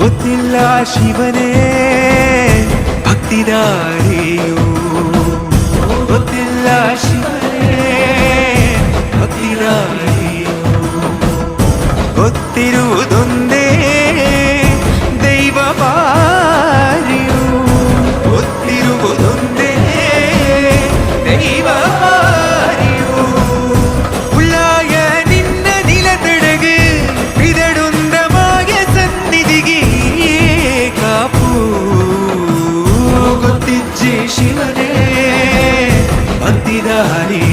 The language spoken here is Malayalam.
ഒന്നില്ല ശിവനെ. ഭക്തിനാരിയോ ഒന്നില്ല ശിവനെ. ഭക്തിനാരിയോ ഒത്തിരുതൊന്നേ ദൈവമാരിയോ ഒത്തിരുതൊന്നേ ദൈവ ذلك